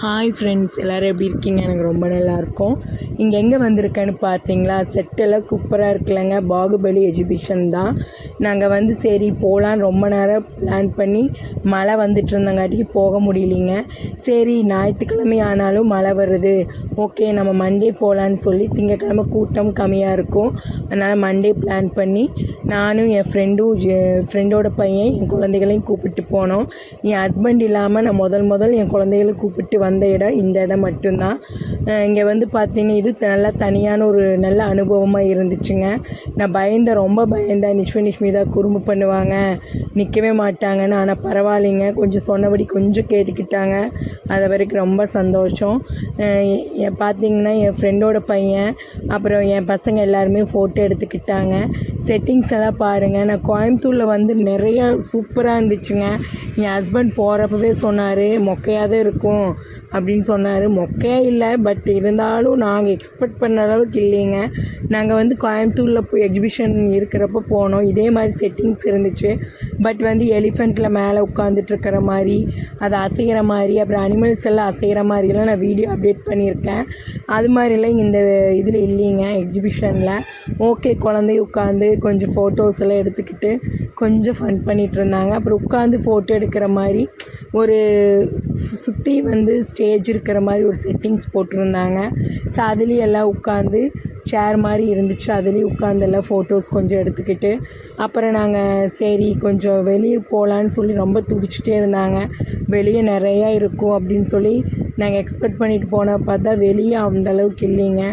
Hi friends எல்லோரும் எப்படி இருக்கீங்க? எனக்கு ரொம்ப நல்லாயிருக்கும் இங்கே எங்கே வந்திருக்கேன்னு பார்த்தீங்களா செட்டெல்லாம் சூப்பராக இருக்குல்லங்க. பாகுபலி எஜிபிஷன் தான். நாங்கள் வந்து சரி போகலான்னு ரொம்ப நேரம் பிளான் பண்ணி மழை வந்துட்டு இருந்தங்காட்டிக்கு போக முடியலிங்க. சரி ஞாயிற்றுக்கிழமை ஆனாலும் மழை வருது. ஓகே நம்ம மண்டே போகலான்னு சொல்லி திங்கக்கிழமை கூட்டம் கம்மியாக இருக்கும். அதனால் மண்டே பிளான் பண்ணி நானும் என் ஃப்ரெண்டும் ஃப்ரெண்டோட பையன் என் குழந்தைகளையும் கூப்பிட்டு போனோம். என் ஹஸ்பண்ட் இல்லாமல் நான் முதல் முதல் என் குழந்தைகளை கூப்பிட்டு வந்த இடம் இந்த இடம் மட்டும்தான். இங்கே வந்து பார்த்தீங்கன்னா இது நல்லா தனியான ஒரு நல்ல அனுபவமாக இருந்துச்சுங்க. நான் பயந்தேன் ரொம்ப பயந்தேன் நிஷ்வ நிஷ்மிதா குறும்பு பண்ணுவாங்க. நிற்கவே மாட்டாங்கன்னு ஆனால் பரவாயில்லைங்க. கொஞ்சம் சொன்னபடி கொஞ்சம் கேட்டுக்கிட்டாங்க. அது வரைக்கும் ரொம்ப சந்தோஷம். என் பார்த்தீங்கன்னா என் ஃப்ரெண்டோட பையன் அப்புறம் என் பசங்க எல்லாருமே ஃபோட்டோ எடுத்துக்கிட்டாங்க. செட்டிங்ஸ் எல்லாம் பாருங்கள் நான் கோயம்புத்தூரில் வந்து நிறையா சூப்பராக இருந்துச்சுங்க. என் ஹஸ்பண்ட் போகிறப்பவே சொன்னார் மொக்கையாக தான் இருக்கும். அப்படின்னு சொன்னார். மொக்கே இல்லை பட் இருந்தாலும் நாங்கள் எக்ஸ்பெக்ட் பண்ண அளவுக்கு இல்லைங்க. நாங்கள் வந்து கோயம்புத்தூரில் போய் எக்ஸிபிஷன் இருக்கிறப்ப போனோம். இதே மாதிரி செட்டிங்ஸ் இருந்துச்சு. பட் வந்து எலிஃபெண்ட்டில் மேலே உட்காந்துட்டு இருக்கிற மாதிரி அதை அசைகிற மாதிரி அப்புறம் அனிமல்ஸ் எல்லாம் அசைகிற மாதிரிலாம் நான் வீடியோ அப்டேட் பண்ணியிருக்கேன். அது மாதிரிலாம் இந்த இதில் இல்லைங்க எக்ஸிபிஷனில் ஓகே குழந்தை உட்காந்து கொஞ்சம் ஃபோட்டோஸ் எல்லாம் எடுத்துக்கிட்டு கொஞ்சம் ஃபன் பண்ணிகிட்டு இருந்தாங்க. அப்புறம் உட்காந்து ஃபோட்டோ எடுக்கிற மாதிரி ஒரு சுற்றி வந்து ஸ்டேஜ் இருக்கிற மாதிரி ஒரு செட்டிங்ஸ் போட்டிருந்தாங்க. ஸோ அதுலேயும் எல்லாம் உட்காந்து சேர் மாதிரி இருந்துச்சு. அதுலேயும் உட்காந்து எல்லாம் ஃபோட்டோஸ் கொஞ்சம் எடுத்துக்கிட்டு. அப்புறம் நாங்கள் சரி கொஞ்சம் வெளியே போகலான்னு சொல்லி ரொம்ப துடிச்சிட்டே இருந்தாங்க. வெளியே நிறையா இருக்கும் அப்படின்னு சொல்லி நாங்கள் எக்ஸ்பெக்ட் பண்ணிட்டு போனால் பார்த்தா வெளியே அந்த அளவுக்கு இல்லைங்க.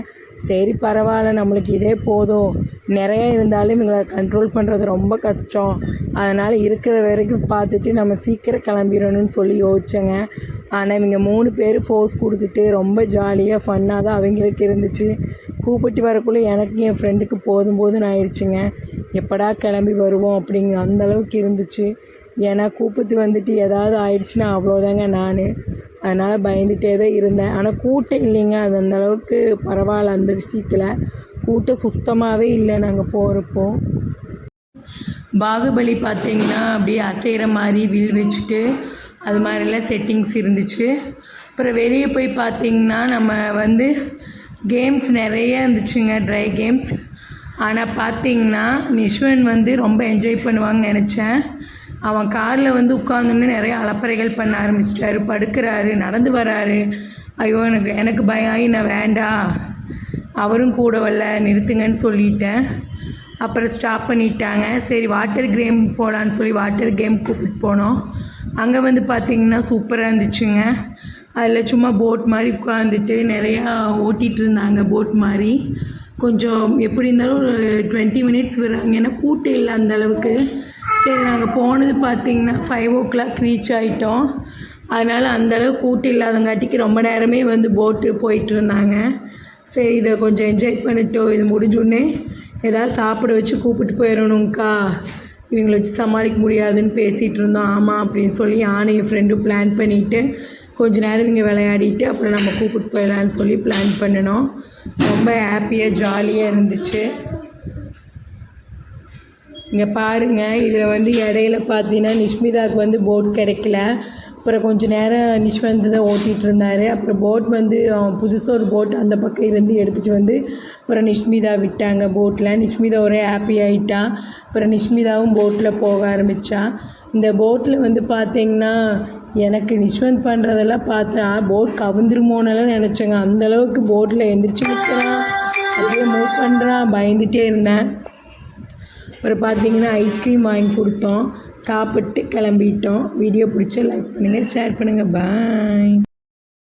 சரி பரவாயில்ல நம்மளுக்கு இதே போதும். நிறைய இருந்தாலும் எங்களை கண்ட்ரோல் பண்ணுறது ரொம்ப கஷ்டம். அதனால் இருக்கிற வரைக்கும் பார்த்துட்டு நம்ம சீக்கிரம் கிளம்பிடணும்னு சொல்லி யோசிச்சேங்க. ஆனால் இவங்க மூணு பேர் ஃபோர்ஸ் கொடுத்துட்டு ரொம்ப ஜாலியாக ஃபன்னாக தான் அவங்களுக்கு இருந்துச்சு. கூப்பிட்டு வரக்குள்ளே எனக்கு என் ஃப்ரெண்டுக்கு போதும் போதும் ஆயிடுச்சுங்க. எப்படா கிளம்பி வருவோம் அப்படிங்கிற அந்தளவுக்கு இருந்துச்சு. ஏன்னா கூப்பிட்டு வந்துட்டு ஏதாவது ஆயிடுச்சுன்னா அவ்வளோதாங்க நான். அதனால் பயந்துகிட்டே தான் இருந்தேன். ஆனால் கூட்டம் இல்லைங்க. அது அந்தளவுக்கு பரவாயில்ல. அந்த விஷயத்தில் கூட்டம் சுத்தமாகவே இல்லை நாங்கள் போகிறப்போ பாகுபலி பார்த்திங்கன்னா அப்படியே அசைகிற மாதிரி வில் வச்சுட்டு அது மாதிரிலாம் செட்டிங்ஸ் இருந்துச்சு. அப்புறம் வெளியே போய் பார்த்திங்கன்னா நம்ம வந்து கேம்ஸ் நிறைய இருந்துச்சுங்க. ட்ரை கேம்ஸ் ஆனால் பார்த்திங்கன்னா நிஷ்வன் வந்து ரொம்ப என்ஜாய் பண்ணுவாங்கன்னு நினச்சேன். அவன் காரில் வந்து உட்காந்தோன்னே நிறைய அலப்பறைகள் பண்ண ஆரம்பிச்சிட்டாரு படுக்கிறாரு நடந்து வராரு. ஐயோ எனக்கு எனக்கு பயம் ஆகி நான் வேண்டாம் அவரும் கூட வரல நிறுத்துங்கன்னு சொல்லிட்டேன். அப்புறம் ஸ்டாப் பண்ணிட்டாங்க. சரி வாட்டர் கேம் போகலான்னு சொல்லி வாட்டர் கேம் கூப்பிட்டு போனோம். அங்கே வந்து பார்த்திங்கன்னா சூப்பராக இருந்துச்சுங்க. அதில் சும்மா போட் மாதிரி உட்காந்துட்டு நிறையா ஓட்டிகிட்டு இருந்தாங்க போட் மாதிரி. கொஞ்சம் எப்படி இருந்தாலும் ஒரு டுவெண்ட்டி மினிட்ஸ் வராங்க ஏன்னா கூட்டம் இல்லை அந்தளவுக்கு சரி நாங்கள் போனது பார்த்திங்கன்னா ஃபைவ் ஓ கிளாக் ரீச் ஆகிட்டோம் அதனால் அந்தளவு கூட்டம் இல்லாதங்காட்டிக்கு ரொம்ப நேரமே வந்து போட்டு போயிட்டு இருந்தாங்க. சரி இதை கொஞ்சம் என்ஜாய் பண்ணிட்டோம். இது முடிஞ்சோடனே ஏதாவது சாப்பிட வச்சு கூப்பிட்டு போயிடணுங்க்கா இவங்களை வச்சு சமாளிக்க முடியாதுன்னு பேசிகிட்டு இருந்தோம். ஆமாம் அப்படின்னு சொல்லி நானும் என் ஃப்ரெண்டும் பிளான் பண்ணிவிட்டு கொஞ்ச நேரம் இங்கே விளையாடிட்டு அப்புறம் நம்ம கூப்பிட்டு போயிடலான்னு சொல்லி பிளான் பண்ணினோம். ரொம்ப ஹாப்பியாக ஜாலியாக இருந்துச்சு. இங்கே பாருங்கள் இதில் வந்து இடையில பார்த்தீங்கன்னா நிஷ்மிதாவுக்கு வந்து போட் கிடைக்கல. அப்புறம் கொஞ்சம் நேரம் நிஷ்வந்த் தான் ஓட்டிகிட்டு இருந்தார். அப்புறம் போட் வந்து புதுசாக ஒரு போட் அந்த பக்கம் இருந்து எடுத்துகிட்டு வந்து அப்புறம் நிஷ்மிதா விட்டாங்க போட்டில் நிஷ்மிதா ஒரே ஹாப்பி ஆகிட்டான் அப்புறம் நிஷ்மிதாவும் போட்டில் போக ஆரம்பித்தான் இந்த போட்டில் வந்து பார்த்தீங்கன்னா எனக்கு நிஷ்வந்த் பண்ணுறதெல்லாம் பார்த்தா போட் கவுந்துருமோனெல்லாம் நினச்சேங்க. அந்தளவுக்கு போட்டில் எந்திரிச்சு நிற்கிறான் அப்படியே மூவ் பண்ணுறான் பயந்துகிட்டே இருந்தேன். அப்புறம் பார்த்தீங்கன்னா ஐஸ்கிரீம் வாங்கி கொடுத்தோம். சாப்பிட்டு கிளம்பிட்டோம். வீடியோ பிடிச்சா லைக் பண்ணுங்கள் ஷேர் பண்ணுங்கள் பாய்